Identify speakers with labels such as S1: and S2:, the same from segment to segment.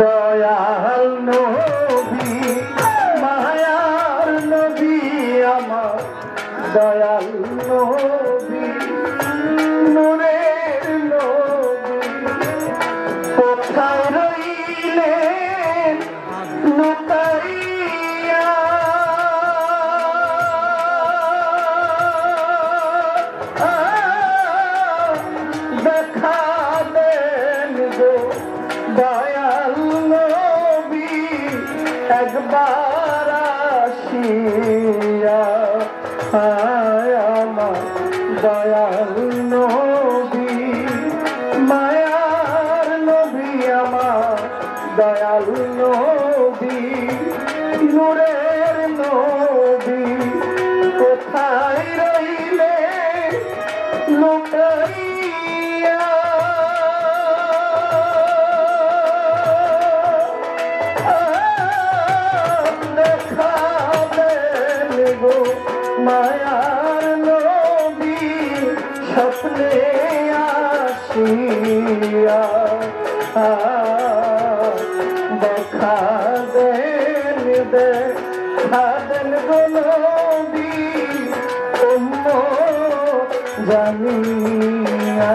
S1: দয়াল নবী মায়ার নবী আমার। দয়া একবার আসিয়া আয় আমার দয়া স্বপ্নে আসিয়া দেখা দেন দেখা দেন গোলবি জানিয়া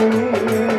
S1: Música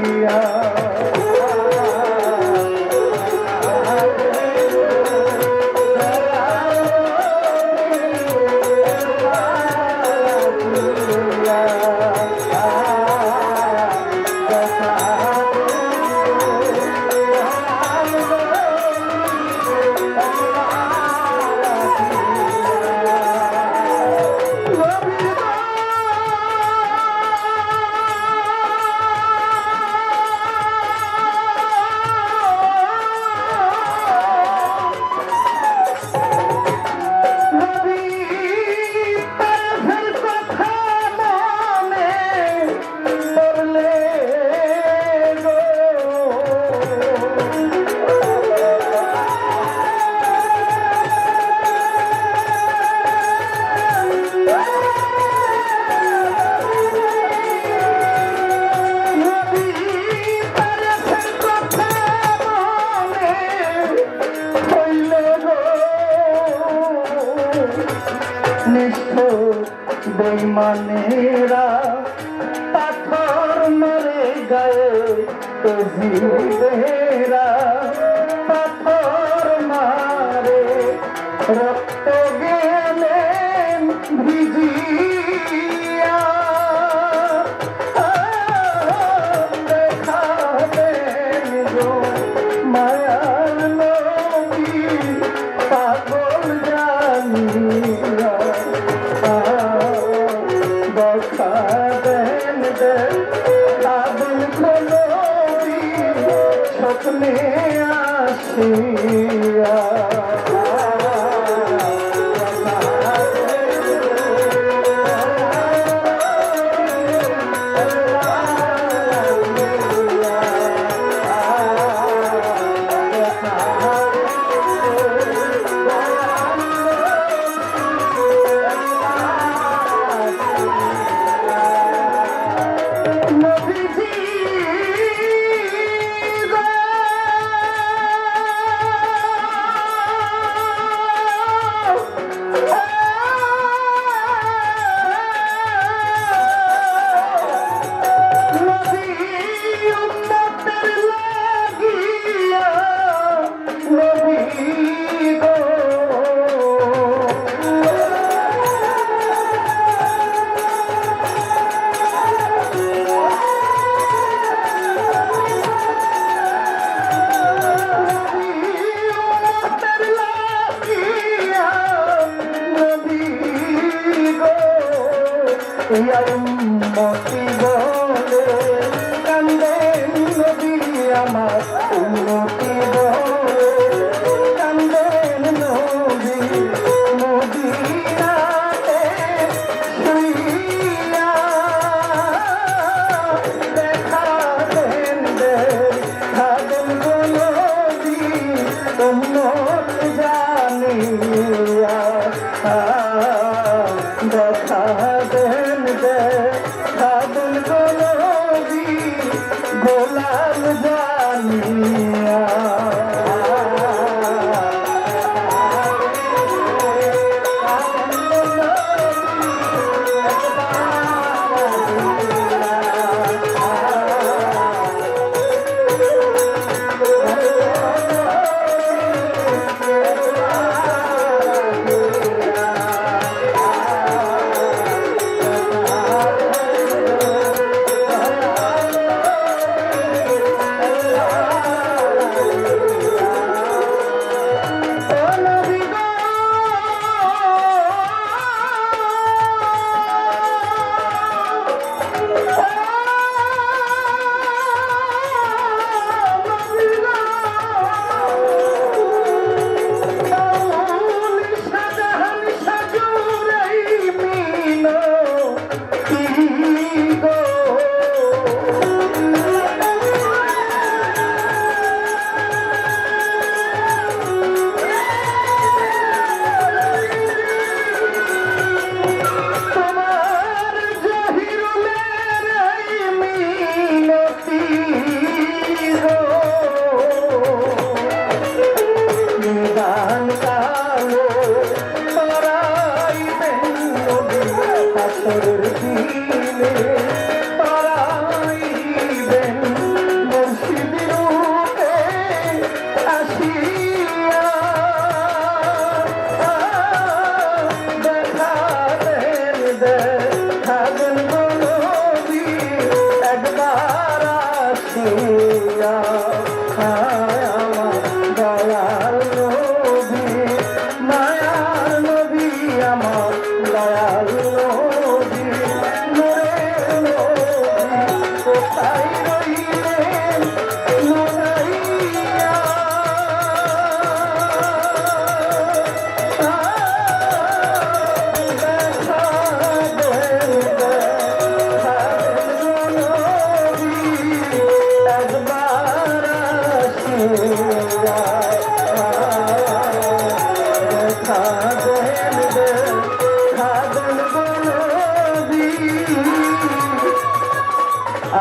S1: নিষ্ঠ বেইমানেরা পাথর মেরে গায়ে কবি বেহেরা পাথর মারে রক্ত গেলেন ভিজি I yarım motif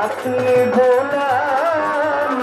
S1: আপনি গোলাম